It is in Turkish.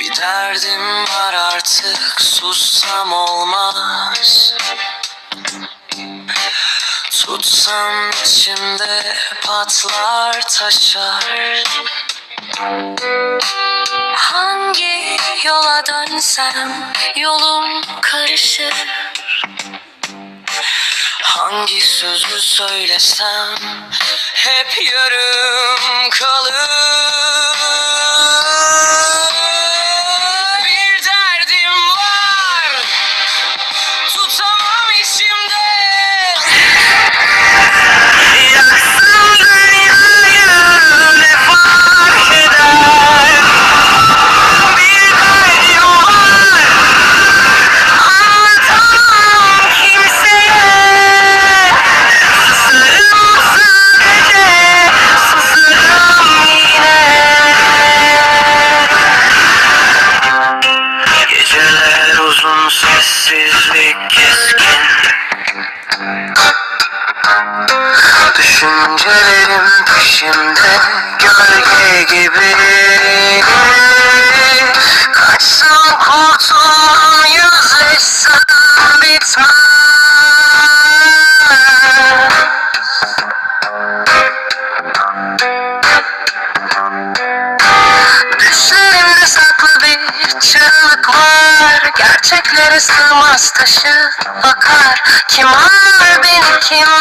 Bir derdim var artık sussam olmaz. Tutsam içimde patlar taşar. Hangi yola dönsem yolum karışır Hangi sözü söylesem hep yarım kalır Düşüncelerim peşimde gölge gibi. Kaçsam kurtulmam yüzleşsem bitmez. Düşlerimde saklı bir çığlık var. Gerçeklere sığmaz taşı akar Kim anlar beni kim